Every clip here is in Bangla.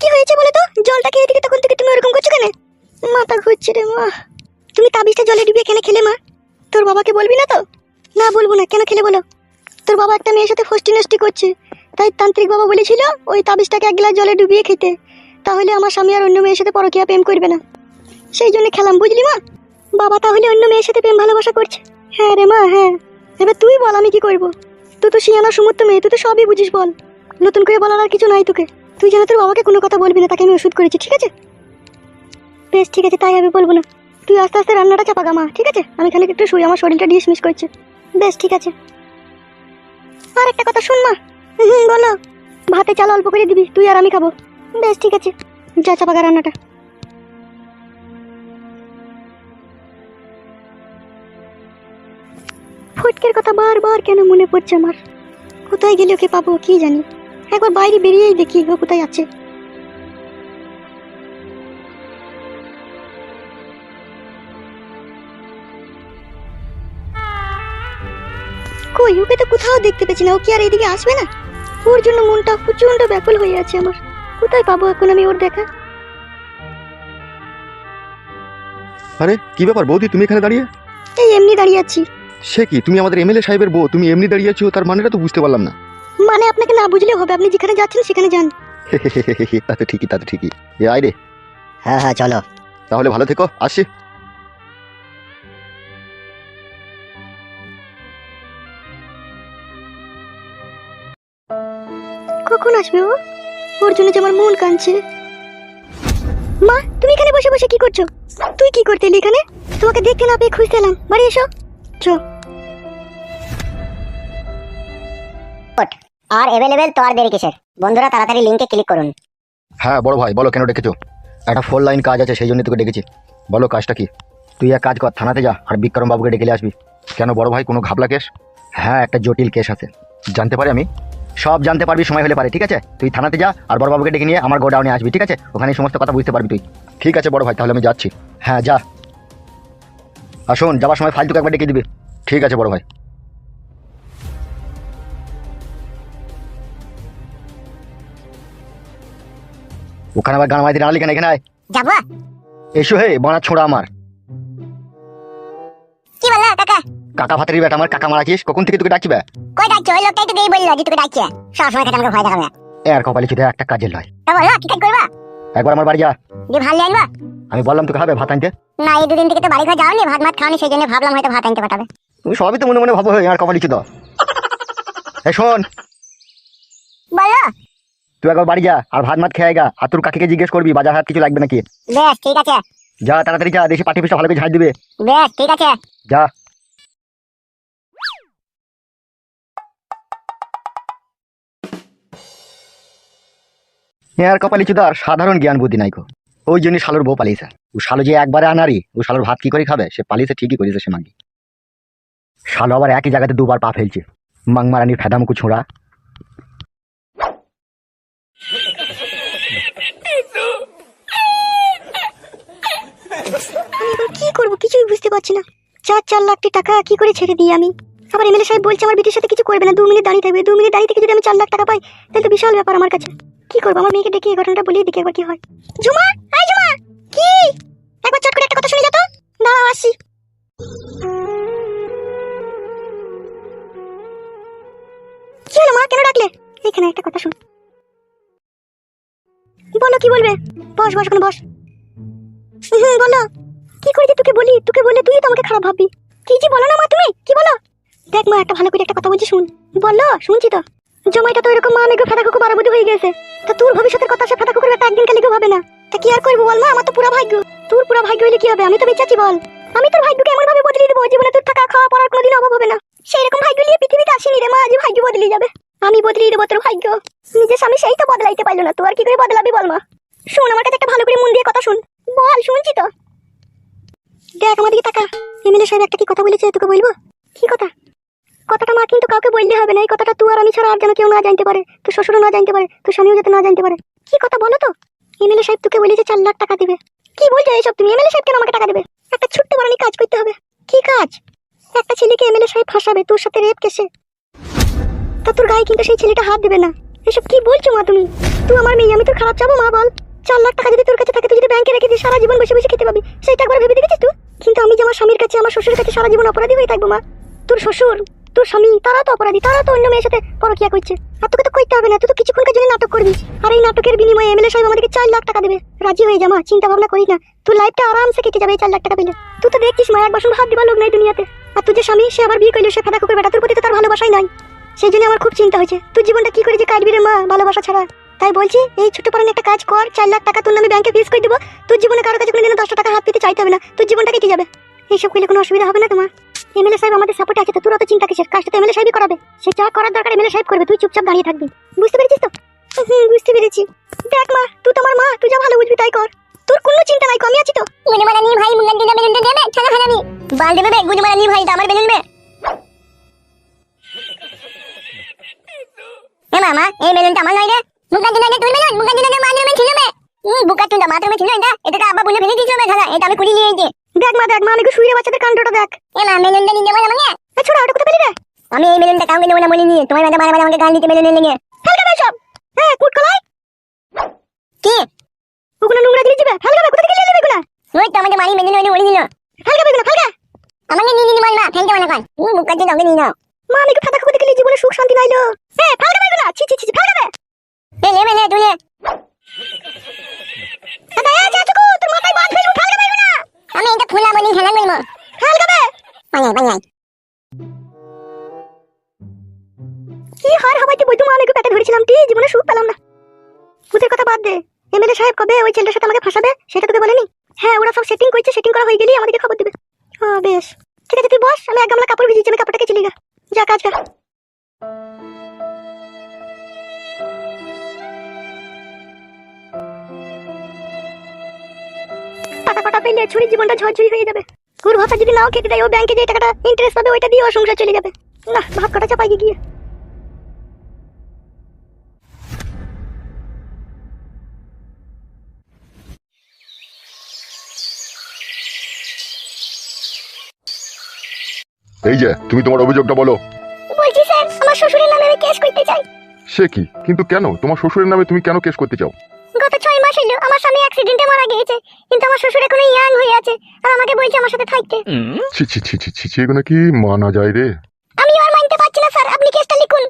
কি হয়েছে বলো তো? জলটা খেয়ে দিকে তখন থেকে তুমি ওরকম করছ কেন? মাথা ঘুরছে রে, মা। তুমি তাবিজটা জলে ডুবিয়ে কেন খেলে, মা। তোর বাবাকে বলবি না তো? না, বলব না। কেন খেলে বলো? তোর বাবা একটা মেয়ের সাথে ফষ্টি নষ্টি করছে। তাই তান্ত্রিক বাবা বলেছিল ওই তাবিজটাকে এক গ্লাস জলে ডুবিয়ে খেতে। তাহলে আমার স্বামী আর অন্য মেয়ের সাথে পরকিয়া প্রেম করবে না। সেই জন্য খেলাম, বুঝলি, মা? বাবা তাহলে অন্য মেয়ের সাথে প্রেম ভালোবাসা করছে। হ্যাঁ রে, মা হ্যাঁ। এবার তুই বল, আমি কি করব? তুই তো শিয়ানা সমুদ্র মেয়ে, তুই তো সবই বুঝিস, বল। নতুন করে বলার আর কিছু নাই তোকে। তুই যেন তোর বাবাকে কোনো কথা বলবি না, তাকে আমি ওষুধ করেছি, ঠিক আছে? বেশ, ঠিক আছে, তাই আমি বলব না। তুই আস্তে আস্তে রান্নাটা চাপা মা, ঠিক আছে? আমি খালি একটু শুই, আমার শরীরটা ডিসমিস করছে। বেশ, ঠিক আছে। আর একটা কথা শুন মা। হুম, বলো। ভাতে চাল অল্প করে দিবি, তুই আর আমি খাব। বেশ, ঠিক আছে। যা চাপাগা রান্নাটা। ফটকের কথা বারবার কেন মনে পড়ছে আমার? কোথায় গেলে ওকে পাবো, কি জানি? একবার বাইরে বেরিয়েই দেখি ও কোথায় আছে। কই ওকে তো কোথাও দেখতে পেছি না ও কি আর এদিকে আসবে না? ওর জন্য মনটা প্রচণ্ড ব্যাকুল হয়ে আছে আমার। কোথায় পাবো এখন আমি ওর দেখা? আরে কি ব্যাপার বৌদি তুমি এখানে দাঁড়িয়ে? এই এমনি দাঁড়িয়ে আছি। সে কি? তুমি আমাদের এমএলএ সাহেবের বউ তুমি এমনি দাঁড়িয়ে আছো তার মানেটা তো বুঝতে পারলাম না। মানে আপনাকে না বুঝলেও হবে আপনি যেখানে যাচ্ছেন সেখানে যান। তা তো ঠিকই তা তো ঠিকই। এ আয় রে। হ্যাঁ হ্যাঁ চলো। তাহলে ভালো থেকো আসছি। কখন আসবে ও? ওর জন্য যে আমার মন কাঁদছে। মা তুমি এখানে বসে বসে কি করছ? তুই কি করতে এলি এখানে? তোমাকে দেখতে না পেয়ে খুঁজতে এলাম। বাড়ি এসো। চো। আর অ্যাভেলেবেল তো আর দেরি কিসের? বন্ধুরা, তাড়াতাড়ি লিংকে ক্লিক করুন। হ্যাঁ বড় ভাই, বলো কেন ডেকেছো? একটা ফোর লাইন কাজ আছে, সেই জন্য তোকে ডেকেছি। বলো কাজটা কি? তুই এক কাজ কর, থানাতে যা, আর বিক্রম বাবুকে ডেকে আসবি। কেন বড় ভাই, কোনো ঘাবলা কেস হ্যাঁ একটা জটিল কেস আছে। জানতে পারি আমি? সব জানতে পারবি, সময় হলে পারে, ঠিক আছে? তুই থানাতে যা, আর বড় বাবুকে ডেকে নিয়ে আমার গোডাউনে আসবি, ঠিক আছে? ওখানে সমস্ত কথা বুঝতে পারবি তুই। ঠিক আছে, বড় ভাই, তাহলে আমি যাচ্ছি। হ্যাঁ যা। আর শোন যাবার সময় ফাইল তোকে একবার ডেকে দিবি। ঠিক আছে, বড় ভাই। ওখানে আবার গান মাইতে আনলি কেন? এখানে আয়। যাব? এসো হে বনা ছোড়া আমার। কি বললা কাকা? কাকা ভাতের বেটা আমার কাকা মারাছিস কখন থেকে তোকে ডাকছি বে? কই ডাকছো? ওই লোকটাই তো গেই বলল যে তোকে ডাকছে। সবসময় খেতে আমাকে ভয় দেখাবে। এর কপালে চুদে একটা কাজের লয়। তা বলো কি কাজ করবা? একবার আমার বাড়ি যা। ভাত নিয়ে আনবা? আমি বললাম তোকে হবে ভাত আনতে। না এই দুদিন থেকে তো বাড়ি ঘর যাওনি ভাত মাত খাওনি সেই জন্য ভাবলাম হয়তো ভাত আনতে পাঠাবে। তুমি সবই তো মনে মনে ভাবো আর কপালে চুদ। এ শোন তুই একবার বাড়ি যা আর ভাত মাত খেয়ে গা। আর তোর কাকিকে জিজ্ঞেস করবি বাজার হাট কিছু লাগবে নাকি? বেশ ঠিক আছে। যা তাড়াতাড়ি যা দেশি পাটি পিসটা ভালো করে ঝাঁজ দিবে। বেশ ঠিক আছে। যা। আর কপালি চুদার সাধারণ জ্ঞান বুদ্ধি নাই গো। ওই জন্য শালোর বউ পালিয়েছে। ও শালো যে একবারে আনারি ও শালোর ভাত কি করে খাবে? সে পালিয়েছে ঠিকই করেছে সে মাগি। শালো আবার একই জায়গাতে দুবার পা ফেলছে। মাংমারানির ফেদামুকু ছোঁড়া আমি এবার কি করব কিছুই বুঝতে পারছি না। চার চার লাখ টাকা কি করে ছেড়ে দিই আমি? আবার এমএলএ সাহেব বলছে আমার বিটির সাথে কিছু করবে না, দু মিনিট দাঁড়িয়ে থাকবে। দু মিনিট দাঁড়িয়ে থেকে যদি আমি চার লাখ টাকা পাই, তাহলে তো বিশাল ব্যাপার আমার কাছে। কি করব? আমার মেয়েকে ডেকে এই ঘটনাটা বলিয়ে দেখি একবার কি হয়। ঝুমা! আই ঝুমা! কি? একবার চট করে একটা কথা শুনে যা দাঁড়াও, আসছি। কি হলো মা? কেন ডাকলে? এখানে একটা কথা শুন। বলো, কি বলবে? বস বস কোনো বস। তোকে বলি, তোকে বলে তুই তো আমাকে খারাপ ভাববি। কি যে বলো না মা তুমি? কি বলো? দেখ মা, একটা ভালো করে একটা কথা বলছি, শুন। বলো শুনছি তো। জমাইটা তো এরকম মা, মেঘে, ফেদা কুকুর বারাবুদি হয়ে গেছে। তা তোর ভবিষ্যতের কথা সে ফেদা কুকুর একটা একদিন কালে কেউ ভাবে না। তা কি আর করব বল মা? আমার তো পুরো ভাগ্য। তোর পুরো ভাগ্য হইলে কি হবে? আমি তো বেঁচে বল। আমি তোর ভাগ্যকে এমন ভাবে বদলে দেবো, জীবনে তোর থাকা, খাওয়া, পড়ার কোনোদিন অভাব হবে না। সেই রকম ভাগ্য নিয়ে পৃথিবীতে আসেনি রে মা, আজ ভাগ্য বদলে যাবে। আমি বদলে দেবো তোর ভাগ্য। নিজের স্বামী সেই তো বদলাইতে পারল না। তুই আর কি করে বদলাবি বল মা? শোন, আমার কাছে একটা ভালো করে মন দিয়ে কথা শুন। বল, শুনছি তো। দেখ আমার দিকে তাকা। এমএলএ সাহেব একটা কি কথা বলেছে তোকে বলব? কি কথা? কথাটা মা কিন্তু কাউকে বললে হবে না। এই কথাটা তুই আর আমি ছাড়া আর যেন কেউ না জানতে পারে। তোর শ্বশুরও না জানতে পারে। তোর স্বামীও যাতে না জানতে পারে। কি কথা বলো তো? এমএলএ সাহেব তোকে বলেছে চার লাখ টাকা দিবে। কি বলছো এইসব তুমি? এমএলএ সাহেব কেন আমাকে টাকা দেবে? একটা ছোট্ট বানানি কাজ করতে হবে। কি কাজ? একটা ছেলেকে এমএলএ সাহেব ফাঁসাবে, তোর সাথে রেপ কেসে তা তোর গায়ে কিন্তু সেই ছেলেটা হাত দেবে না। এসব কি বলছো মা তুমি? তুই আমার মেয়ে, আমি তোর খারাপ চাবো মা, বল। চার লাখ টাকা যদি তোর কাছে থাকে, তুই যদি ব্যাংকে রেখে দিস সারা জীবন বসে বসে খেতে পাবি সেটা একবার ভেবে দেখেছিস তুই? কিন্তু আমি যে আমার স্বামীর কাছে, আমার শ্বশুরের কাছে সারা জীবন অপরাধী হয়ে থাকব, মা। তোর শ্বশুর, তোর স্বামী, তারা তো অপরাধী, তারা তো অন্য মেয়ের সাথে পরকিয়া করছে। আর তোকে তো করতে হবে না, তুই তো কিছুক্ষণকার জন্য নাটক করবি। আর এই নাটকের বিনিময়ে এমএলএ সাহেব আমাদেরকে চার লাখ টাকা দেবে। রাজি হয়ে যা, মা চিন্তা ভাবনা করিস না। তুই লাইফটা আরামসে কেটে যাবে এই চার লাখ টাকা পেলে। তুই তো দেখছিস, মা এক বাসন ভাত দিবার লোক নাই দুনিয়াতে। আর তুই যে স্বামী, সে আবার বিয়ে করল সে ফেদা কুকুর বেটা। তোর প্রতি তো তার ভালোবাসাই নাই। সেই জন্য আমার খুব চিন্তা হয়েছে। তুই জীবনটা কি করে যে কাটবি রে, মা, ভালোবাসা ছাড়া? তাই বলছি এই ছোট পারেন একটা কাজ কর চার লাখ টাকা তোর নামে ব্যাংকে ফিস করে দেবো। তোর জীবনে কারও কাছে কোনোদিনও দশটা টাকা হাত পেতে চাইতে হবে না। তোর জীবনটা কেটে যাবে। এইসব করলে কোনো অসুবিধা হবে না তোমার। এমএলএ সাহেব আমাদের সাপোর্টে আছে তো তোর অত চিন্তা কিসের? কাজটা তো এমএলএ সাহেবই করাবে। সে যা করার দরকার এমএলএ সাহেব করবে। তুই চুপচাপ দাঁড়িয়ে থাকবি। বুঝতে পেরেছিস তো? হুম বুঝতে পেরেছি। দেখ মা তুই তোমার মা। তুই যা ভালো বুঝবি তাই কর। তোর কোনো চিন্তা নাই কো, আমি আছি তো। গুজমালা নি ভাই মুঙ্গন দিনা বেলুন দেবে? ছানা খানানি বাল দেবে বে গুজমালা নি ভাই আমার বেলুন বে। এ মামা এই বেলুনটা আমার নয় রে। মুঙ্গন দিনা তুই বেলুন মুঙ্গন দিনা মানে মে। হুম বুকা তুই মাত্র ছিল এটা এটা আব্বা বুনে ফেলে দিয়েছিল বে খালা এটা আমি কুড়ি নিয়ে এসেছি দেখ মা দেখ মা আমি শুয়ে বাচ্চাদের কাণ্ডটা দেখ। এ মা বেলুনটা নিয়ে যাব আমাকে এ ছোড়া ওটা কোথায় পেলি রে? আমি এই কাউকে না বলে নিয়ে। তোমার মাঝে মারা মারা আমাকে গান দিতে বেলুন লেগে ফেলবে বে সব। হ্যাঁ কুট কলাই কি? ওগুলো নোংরা জিনিস দিবে। ফেলবে কোথা থেকে নিয়ে এগুলো? ওই তো আমাদের বাড়ি বেলুন ওই বলে দিল। ফেলবে এগুলো ফেলবে আমাকে নিয়ে নিয়ে মারবা ফেলতে মানা কর। হুম বুকা তুই তোকে নিয়ে নাও। মা আমি ফাটা খুঁজে গেলে জীবনে সুখ শান্তি নাইলো হ্যাঁ ফেলবে এগুলো। ছি ছি ছি ছি, ফেলবে এ লে লে তুই লে দাদা এ চাচুকু তোর মাথায় বাদ ফেলব ফেলবে এগুলো আমি এটা ফুলা বলি খেলা করব ফেলবে পাኛই পাኛই কি হার হাবাইতে বইতো মা আমি পেটে ধরেছিলাম, টি, জীবনে সুখ পেলাম না। ভূতের কথা বাদ দে। এমএলএ সাহেব কবে ওই ছেলেটার সাথে আমাকে ফাঁসাবে, সেটা তোকে বলেনি? হ্যাঁ ওরা সব সেটিং করছে সেটিং করা হয়ে গেলেই আমাদেরকে খবর দেবে। ও বেশ। ঠিক আছে, তুই বস, আমি এক গামলা কাপড় ভিজিয়েছি আমি কাপড়টাকে চিলি গা। যা, কাজ কর। পেলে ছুরি জীবনটা ঝরঝরি হয়ে যাবে। ঘুর ভাতা যদি নাও খেতে দেয় ও ব্যাংকে যে টাকাটা ইন্টারেস্ট পাবে ওইটা দিয়ে ও সংসার চলে যাবে। না ভাত কটা চাপাই গিয়ে। এই যে তুমি তোমার অভিযোগটা বলো। বলছি স্যার আমার শ্বশুরের নামে আমি কেস করতে চাই। সে কি? কিন্তু কেন? তোমার শ্বশুরের নামে তুমি কেন কেস করতে চাও? গত হলো আমার স্বামী অ্যাক্সিডেন্টে মারা গিয়েছে কিন্তু আমার শ্বশুর এখনও ইয়াং হয়ে আছে আর আমাকে বলছে আমার সাথে থাকতে। ছি ছি ছি ছি ছি ছি, এগুলো কি মানা যায় রে? আমি আর মানতে পারছি না স্যার। আপনি কেসটা লিখুন।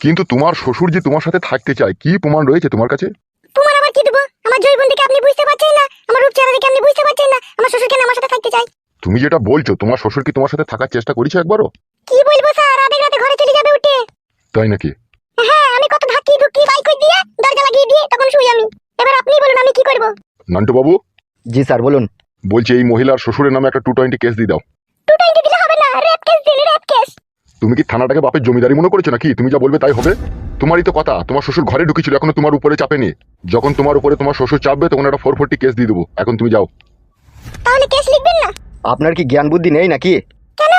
কিন্তু তোমার শ্বশুর যে তোমার সাথে থাকতে চায় কি প্রমাণ রয়েছে তোমার কাছে? তোমার আবার কি দেবো? আমার জৈবন থেকে আপনি বুঝতে পারছেন না? আমার রূপ চেহারা দেখে আপনি বুঝতে পারছেন না? আমার শ্বশুর কেন আমার সাথে থাকতে চাই তুমি যেটা বলছো তোমার শ্বশুর কি তোমার সাথে থাকার চেষ্টা করেছে একবারও? কি বলব স্যার? আধেক রাতে ঘরে চলে যাবে উঠে। তাই নাকি? হ্যাঁ আমি কত ধাক্কি ধুক্কি বাইক করে দিয়ে দরজা লাগিয়ে দিয়ে তখন শুই আমি। এবার আপনি বলুন আমি কি করব? নান্টু বাবু জি স্যার বলুন। বলছি এই মহিলার শ্বশুরের নামে একটা টু টোয়েন্টি কেস দিয়ে দাও। টু টোয়েন্টি দিলে হবে না রেপ কেস দিন রেপ কেস তুমি কি থানাটাকে বাপের জমিদারি মনে করেছ নাকি? তুমি যা বলবে তাই হবে? তোমারই তো কথা তোমার শ্বশুর ঘরে ঢুকেছিল এখন তোমার উপরে চাপেনি যখন তোমার উপরে তোমার শ্বশুর চাপবে তখন একটা ফোর ফোরটি কেস দিয়ে দেবো। এখন তুমি যাও। তাহলে কেস লিখবেন না? আপনার কি জ্ঞান বুদ্ধি নেই নাকি? কেন?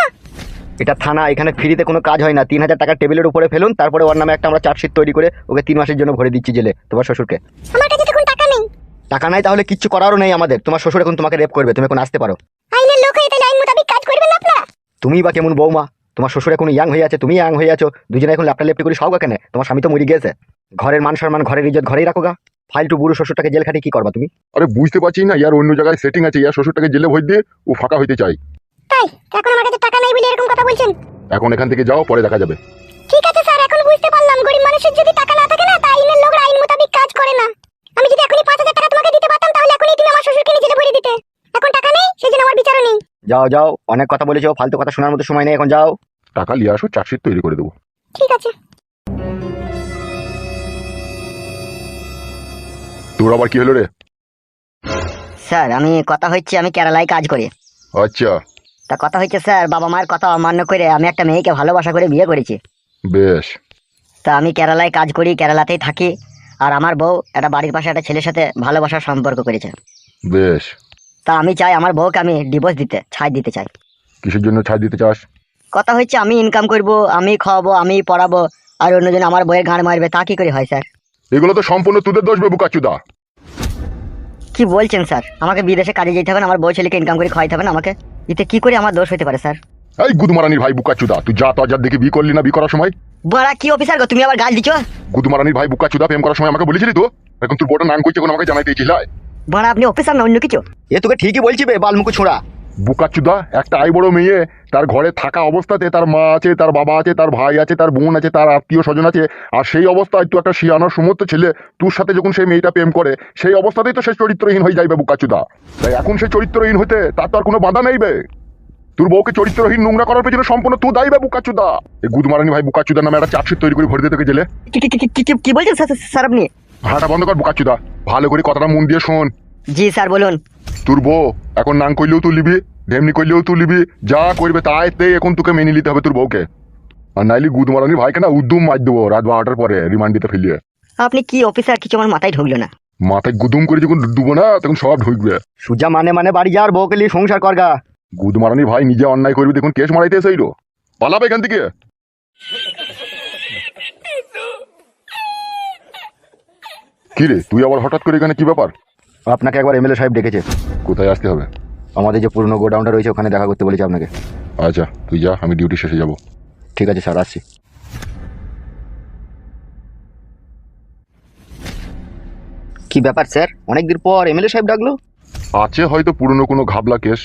এটা থানা এখানে ফ্রিতে কোনো কাজ হয় না। তিন হাজার টাকা টেবিলের উপরে ফেলুন তারপরে ওর নামে একটা আমরা চার্জশিট তৈরি করে ওকে তিন মাসের জন্য ভরে দিচ্ছি জেলে তোমার শ্বশুরকে আমার কাছে তখন টাকা নেই টাকা নাই তাহলে কিচ্ছু করারও নেই আমাদের। তোমার শ্বশুর এখন তোমাকে রেপ করবে তুমি এখন আসতে পারো। আইনের লোক হয়ে তাহলে আইন মোতাবেক কাজ করবেন না আপনারা তুমি বা কেমন বৌমা? তোমার শ্বশুর এখন ইয়াং হয়ে আছে তুমি ইয়াং হয়ে আছো। দুজনে এখন ল্যাপটা লেপটি করে সব কেন? তোমার স্বামী তো মরে গেছে ঘরের মান সম্মান ঘরের ইজ্জত ঘরেই রাখো গা। ফাইলটু বুড়ো শ্বশুরটাকে জেল খাটিয়ে কি করবা তুমি? আরে বুঝতে পারছি না ইয়ার অন্য জায়গায় সেটিং আছে ইয়ার শ্বশুরটাকে জেলে ভোট দিয়ে ও ফাঁকা হইতে চাই তাই এখন আমার কাছে টাকা নাই বলে এরকম কথা বলছেন? এখন এখান থেকে যাও পরে দেখা যাবে। ঠিক আছে স্যার এখন বুঝতে পারলাম গরিব মানুষের যদি টাকা না থাকে না তা আইনের লোকরা আইন মোতাবেক কাজ করে না। আমি যদি এখনই পাঁচ হাজার টাকা তোমাকে দিতে পারতাম তাহলে এখনই তুমি আমার শ্বশুরকে নিজে ভরে দিতে। এখন টাকা নেই সেই জন্য আমার বিচারও নেই। যাও যাও অনেক কথা বলেছ ফালতু কথা শোনার মতো সময় নেই এখন যাও। টাকা নিয়ে আসো চার্জশিট তৈরি করে দেবো। ঠিক আছে। তোর আবার কি হলো রে? স্যার আমি কথা হচ্ছে আমি কেরালায় কাজ করি। আচ্ছা। তা কথা হচ্ছে স্যার বাবা মায়ের কথা অমান্য করে আমি একটা মেয়েকে ভালোবাসা করে বিয়ে করেছি। বেশ। তা আমি কেরালায় কাজ করি কেরালাতেই থাকি। আর আমার বউ একটা বাড়ির পাশে একটা ছেলের সাথে ভালোবাসার সম্পর্ক করেছে। বেশ। তা আমি চাই আমার বউকে আমি ডিভোর্স দিতে ছাই দিতে চাই। কিসের জন্য ছাড় দিতে চাস? কথা হচ্ছে আমি ইনকাম করব আমি খাওয়াবো আমি পড়াবো আর অন্যজন আমার বইয়ের গাঁড় মারবে তা কি করে হয় স্যার? এগুলো তো সম্পূর্ণ তোদের দোষ বুকাচুদা। কি বলছেন স্যার? আমাকে বিদেশে কাজে যেতে হবে না আমার বউ ছেলেকে ইনকাম করে খাওয়াইতে হবে না আমাকে? এতে কি করে আমার দোষ হতে পারে স্যার? এই গুদমারানির ভাই বুকাচুদা তুই যা তো যা দেখে বিয়ে করলি না বিয়ে করার সময়? বড়া কি অফিসার গো তুমি আবার গাল দিছো? গুদমারানির ভাই বুকাচুদা প্রেম করার সময় আমাকে বলেছিলি তো? এখন তোর বড় নাম করছে এখন আমাকে জানাই দিয়েছিস বড়া আপনি অফিসার না অন্য কিছু? এ তোকে ঠিকই বলছি বে বালমুকু ছোড়া। বুকাচুদা একটা আই বড় মেয়ে তার ঘরে থাকা অবস্থাতে তার মা আছে তার বাবা আছে তার ভাই আছে তার বোন আছে তার আত্মীয় স্বজন আছে আর সেই অবস্থায় তুই একটা শিয়ানোর সমস্ত ছেলে তোর সাথে যখন সেই মেয়েটা প্রেম করে সেই অবস্থাতেই তো সে চরিত্রহীন হয়ে যাইবে বুকাচুদা। তাই এখন সে চরিত্রহীন হতে তার তো আর কোনো বাধা নেই বে। তোর বউকে চরিত্রহীন নোংরা করার পেছনে সম্পূর্ণ তুই দায়ী বে বুকাচুদা। এই গুদমারানি ভাই বুকাচুদার নামে একটা চার্জশিট তৈরি করে ভরে দিতে তোকে জেলে। কি- কি- কি- কি- কি- কি বলছেন স্যার- আপনি? হাঁটা বন্ধ কর বুকাচুদা। ভালো করে কথাটা মন দিয়ে শোন। জি স্যার বলুন। তোর বউ এখন নাং করলেও তুই লিবি ঢেমনি করলেও তুই লিবি যা করবে তাই তে এখন তোকে মেনে নিতে হবে তোর বউকে। আর নাইলে গুদ মারানি ভাইকে না উদ্যম মার দেবো রাত বারোটার পরে রিমান্ড দিতে ফেলিয়ে। আপনি কি অফিসার কিছু আমার মাথায় ঢুকলো না। মাথায় গুদুম করে যখন ডুবো না তখন সব ঢুকবে। সুজা মানে মানে বাড়ি যার বউকে নিয়ে সংসার করগা গুদ মারানি ভাই নিজে অন্যায় করবি দেখুন কেস মারাইতে এসেইলো পালাবে এখান থেকে। কি রে তুই আবার হঠাৎ করে এখানে কি ব্যাপার? আপনাকে একবার এমএলএ সাহেব ডেকেছে। কোথায় আসতে হবে? আমাদের যে পুরনো গোডাউনটা রয়েছে ওখানে দেখা করতে বলেছে আপনাকে। আচ্ছা তুই যা আমি ডিউটি শেষে যাব। ঠিক আছে স্যার আসছি। কি ব্যাপার স্যার? অনেকদিন পর এমএলএ সাহেব ডাকলো। আছে হয়তো পুরনো কোনো ঘাবলা কেস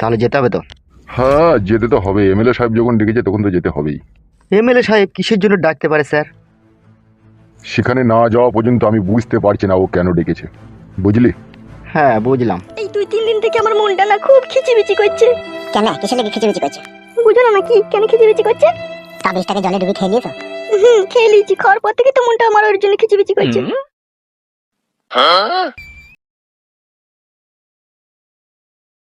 তাহলে যেতে হবে তো? হ্যাঁ যেতে তো হবে। এমএলএ সাহেব যখন ডেকেছে তখন তো যেতে হবেই। এমএলএ সাহেব কিসের জন্য ডাকতে পারে স্যার? সেখানে না যাওয়া পর্যন্ত আমি বুঝতে পারছি না ও কেন ডেকেছে। বুঝলি? হ্যাঁ বুঝলাম। এই দুই তিন দিন থেকে আমার মনটা না খুব খিচিবিচি করছে। কেন? কিসের লেগে খিচিবিচি করছে? বুঝো না নাকি কেন খিচিবিচি করছে? তাবিজটাকে জলে ডুবি খেয়ে নিয়েছো? হুম খেয়ে লিয়েছি খাওয়ার পর থেকে তো মনটা আমার ওর জন্য খিচিবিচি করছে।